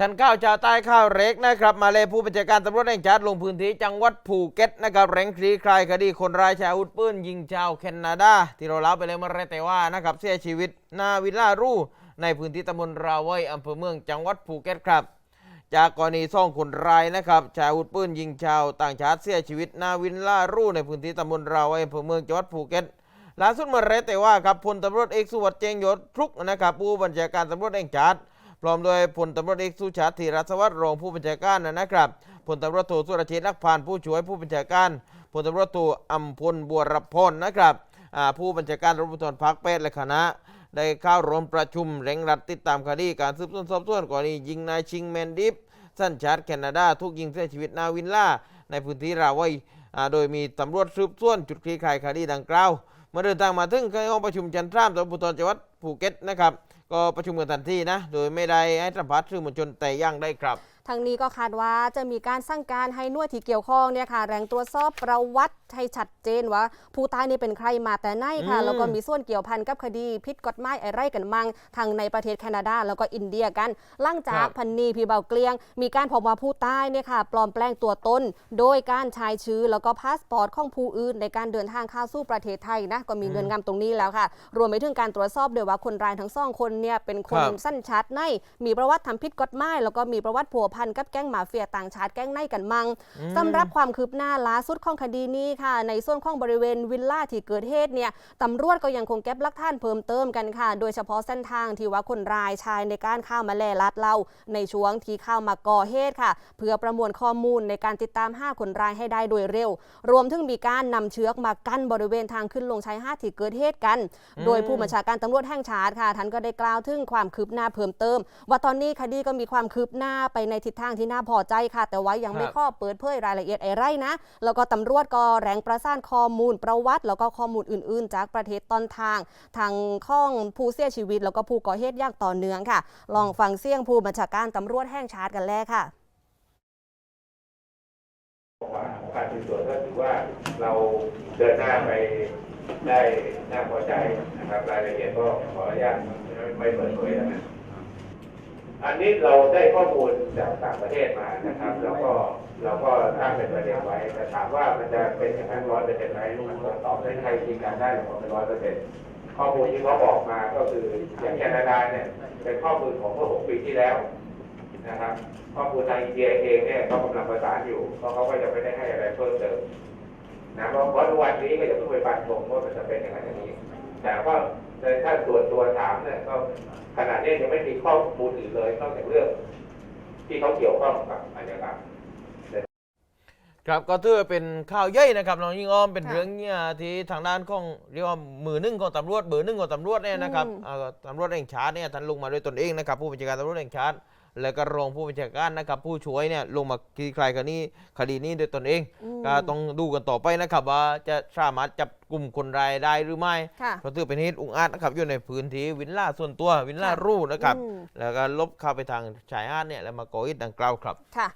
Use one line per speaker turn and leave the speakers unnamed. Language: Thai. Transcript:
ท่านข้าวชาวใต้ข้าวเล็กนะครับ มาเลยผู้บัญชาการตำรวจแห่งชาติลงพื้นที่จังหวัดภูเก็ตนะครับแรงคลี่คลายคดีคนร้ายใช้อาวุธปืนยิงชาวแคนาดา ที่เราเล่าไปเลยเมื่อไรแต่ว่านะครับเสียชีวิตหนาวิลล่ารูในพื้นที่ตำบลราวัยอำเภอเมืองจังหวัดภูเก็ตครับ จากกรณีซ่องคนร้ายนะครับใช้อาวุธปืนยิงชาวต่างชาติเสียชีวิตหนาวิลล่ารูในพื้นที่ตำบลราวัยอำเภอเมืองจังหวัดภูเก็ตล่าสุดเมื่อไรแต่ว่าครับพลตำรวจเอกสุวัสดิ์เจงยศทุกนะครับผู้บัญชาการตำรวจแห่งชาติ พร้อมโดยพลตำรวจเอกสุชาติธีรสวัสดิ์รองผู้บัญชาการนะครับพลตำรวจโทสุรเชษฐ์นักพานผู้ช่วยผู้บัญชาการพลตำรวจโทอัมพลบัวรพลนะครับผู้บัญชาการตำรวจภูธรภาคแปดและคณะ ได้เข้าร่วมประชุมเร่งรัดติดตามคดีการสืบสวนสอบสวนกรณียิงนายชิงแมนดิฟสัญชาติแคนาดาถูกยิงเสียชีวิตนาวินล่า ในพื้นที่ราวัยโดยมีตำรวจสืบสวนจุดคลี่คลายคดีดังกล่าวเมื่อเดินทางมาถึงห้องประชุมจันทรามตำรวจภูธรจังหวัดภูเก็ตนะครับ ก็ประชุมกันทันทีนะ โดยไม่ได้ให้สัมภาษณ์สื่อมวลชนแต่อย่างได้ครับ
ทางนี้ก็คาดว่าจะมีการสั่งการให้หน่วยที่เกี่ยวข้องเนี่ยค่ะแรงตรวจสอบประวัติ ให้ชัดเจนว่า ผู้ตายนี่เป็นใครมาแต่ไหนค่ะ
อืม
แล้วก็มีส่วนเกี่ยวพันกับคดีพิษกฎหมายอะไรกันมั่งทางในประเทศแคนาดาแล้วก็อินเดียกันหลังจากพันนีพี่เบาเกลียง มีการพบว่าผู้ตายเนี่ยค่ะ ปลอมแปลงตัวตนโดยการใช้ชื่อแล้วก็พาสปอร์ตของผู้อื่น ในการเดินทางเข้าสู่ประเทศไทยนะก็มีเงินงำตรงนี้แล้วค่ะ รวมไปถึงการตรวจสอบด้วยว่าคนร้ายทั้งสองคนเนี่ยเป็นคน
ครับ
สั้นชัดในมีประวัติทำผิดกฎหมายแล้วก็มีประวัติผัวพันกับแก๊งมาเฟียต่างชาติแก๊งในกันมัง
อืม
สำหรับความคืบหน้าล่าสุดของคดีนี้ค่ะ ในส่วนของบริเวณวิลล่าที่เกิดเหตุเนี่ยตำรวจก็ยังคงเก็บหลักฐานเพิ่มเติมกันค่ะ โดยเฉพาะเส้นทางที่ว่าคนร้ายชายในการเข้ามาแล่ลัดเราในช่วงที่เข้ามาก่อเหตุค่ะ เพื่อประมวลข้อมูลในการติดตามห้าคนร้ายให้ได้โดยเร็ว รวมถึงมีการนำเชือกมากั้นบริเวณทางขึ้นลงชายหาดที่เกิดเหตุกัน
อืม
โดยผู้บัญชาการตำรวจแห่งชาติค่ะท่านก็ได้กล่าวถึงความคืบหน้าเพิ่มเติม ว่าตอนนี้คดีก็มีความคืบหน้าไปในทิศทางที่น่าพอใจค่ะ แต่ว่ายังไม่
ครับ
ข้อเปิดเผยรายละเอียดอะไรนะ แล้วก็ตำรวจก็แรงประสานข้อมูลประวัติ แล้วก็ข้อมูลอื่น ๆ จากประเทศต้นทาง ทางข้องผู้เสียชีวิต แล้วก็ผู้ก่อเหตุอย่างต่อเนื่องค่ะ ลองฟังเสียงผู้บัญชาการตำรวจแห่งชาติกันแลกค่ะ
บอกว่าการสืบสวนก็ถือว่าเราเดินหน้าไปได้น่าพอใจนะครับรายละเอียดก็ขออนุญาตไม่เปิดเผยแล้วนะอันนี้เราได้ข้อมูลจากต่างประเทศมานะครับ แล้วก็เราก็ตั้งเประเด็นไว้แต่ถามว่ามันจะเป็นอย่างนั้นร้อยเปอร์เซ็นต์ไหมมันก็ตอบได้ใครทีการได้หรือเปล่าเป็นร้อยเปอร์เซ็นต์ข้อมูลที่เขาบอกมาก็คืออย่างแคนาดาเนี่ยเป็นข้อมูลของเมื่อหกปีที่แล้วนะครับข้อมูลทางอินเดียเองเนี่ยเขากำลังประสานอยู่เพราะเขาก็จะไม่ได้ให้อะไรเพิ่มเติมนะเพราะวันนี้ก็จะเพิ่งไปฟันธงว่ามันจะเป็นอย่างนั้นอย่างนี้ แต่ว่าถ้าส่วนตัวถามเนี่ยก็ขณะนี้ยังไม่มีข้อมูลอื่นเลยนอกจากเรื่อง ที่เขาเกี่ยวข้องกับอาชญากรรม
ครับก็ถือว่าเป็นข่าวใหญ่นะครับน้องยิงอ้อมเป็น
ค่ะ
เรื่องเนี่ยที่ทางด้านของเรียกว่ามือหนึ่งของตำรวจเบอร์หนึ่งของตำรวจเนี่ยนะครับ
อืม
อ่าตำรวจแห่งชาติเนี่ยท่านลงมาด้วยตนเองนะครับผู้บัญชาการตำรวจแห่งชาติ แล้วก็รองผู้บัญชาการนะครับผู้ช่วยเนี่ยลงมาคลี่คลายคดีคดีนี้ด้วยตนเอง
อืม
ก็ต้องดูกันต่อไปนะครับว่าจะสามารถจับกลุ่มคนร้ายได้หรือไม่
ค่ะ
เพราะถือเป็นเหตุอุกอาจนะครับอยู่ในพื้นที่วิลล่าส่วนตัววิลล่า
ค่ะ
รูนะครับ
อืม
แล้วก็ลบเข้าไปทางชายหาดเนี่ยแล้วมาก่อเหตุดังกล่าวครับ
ค่ะ